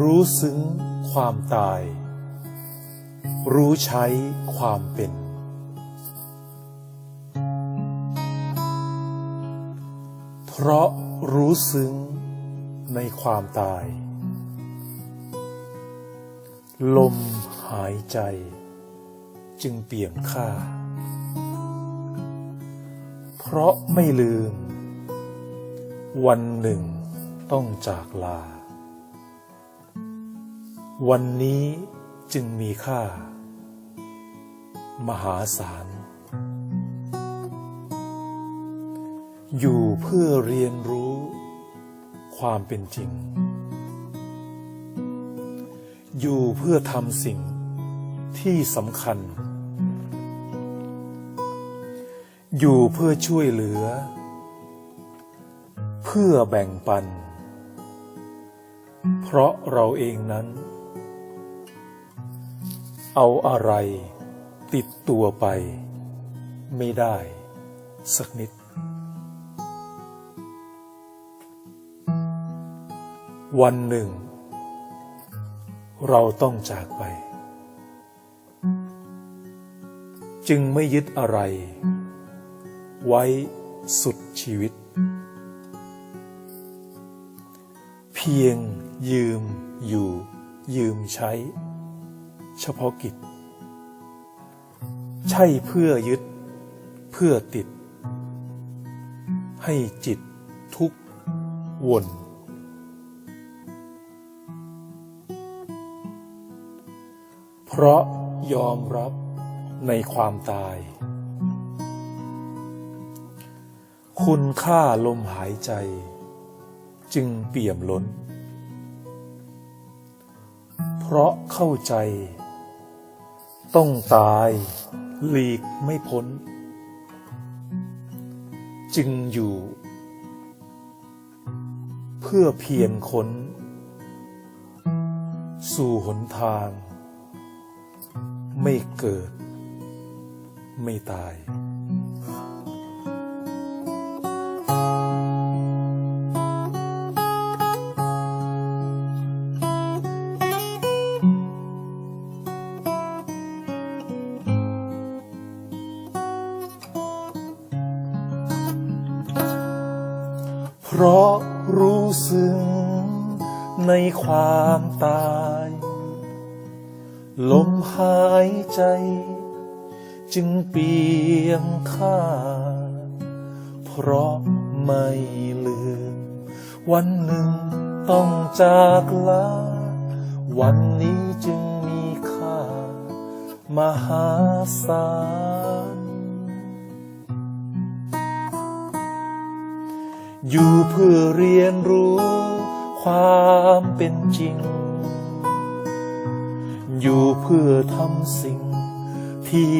รู้ซึ้งความตาย รู้ใช้ความเป็น เพราะรู้ซึ้งในความตาย ลมหายใจ จึงเปี่ยมค่า เพราะไม่ลืม วันหนึ่งต้องจากลา วันนี้จึงมีค่า มหาศาล อยู่เพื่อเรียนรู้ความเป็นจริง อยู่เพื่อทำสิ่งที่สำคัญ อยู่เพื่อช่วยเหลือ เพื่อแบ่งปัน เพราะเราเองนั้น เอาอะไรติดตัวไป ไม่ได้สักนิด วันหนึ่ง เราต้องจากไป จึงไม่ยึดอะไร ไว้สุดชีวิต เพียงยืมอยู่ยืมใช้ เฉพาะกิจ ใช่เพื่อยึด เพื่อติด ให้จิตทุกข์วนเพราะยอมรับในความตาย คุณค่าลมหายใจ จึงเปี่ยมล้น เพราะเข้าใจ ต้องตายหลีกไม่พ้น จึงอยู่ เพื่อเพียงค้น สู่หนทาง ไม่เกิด ไม่ตาย พราะรู้ซึ้งในความตาย ลมหายใจ จึงเปี่ยมค่า เพราะไม่ลืม วันหนึ่งต้องจากลา วันนี้จึงมีค่ามหาศาล อยู่เพื่อเรียนรู้ความเป็นจริง อยู่เพื่อทำสิ่งที่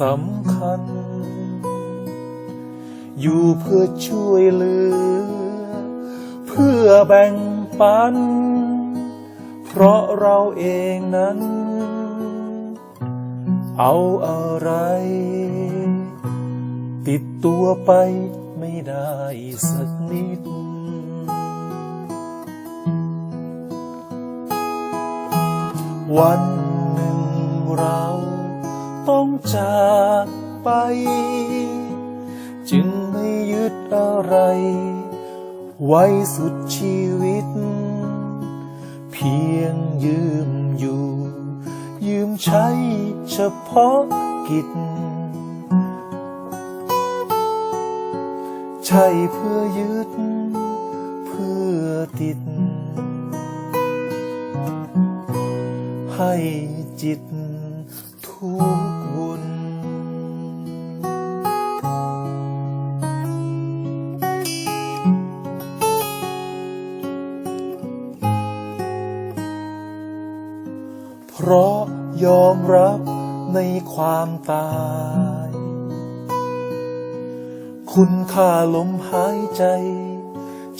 สำคัญ อยู่เพื่อช่วยเหลือ เพื่อแบ่งปัน เพราะเราเองนั้น เอาอะไร ติดตัวไป ไม่ได้สักนิด วันหนึ่งเราต้องจากไป จึงไม่ยึดอะไร ไว้สุดชีวิต เพียงยืมอยู่ ยืมใช้เฉพาะกิจ ใช่เพื่อยึด เพื่อติด ให้จิตทุกข์วนเพราะยอมรับในความตาย คุณค่าลมหายใจ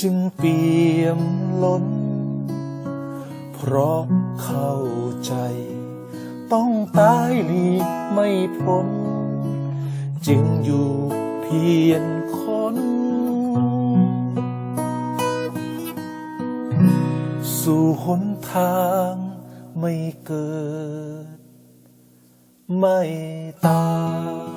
จึงเปี่ยมล้น เพราะเข้าใจ ต้องตายหลีกไม่พ้น จึงอยู่เพียงคนสู่หนทางไม่เกิด ไม่ตาย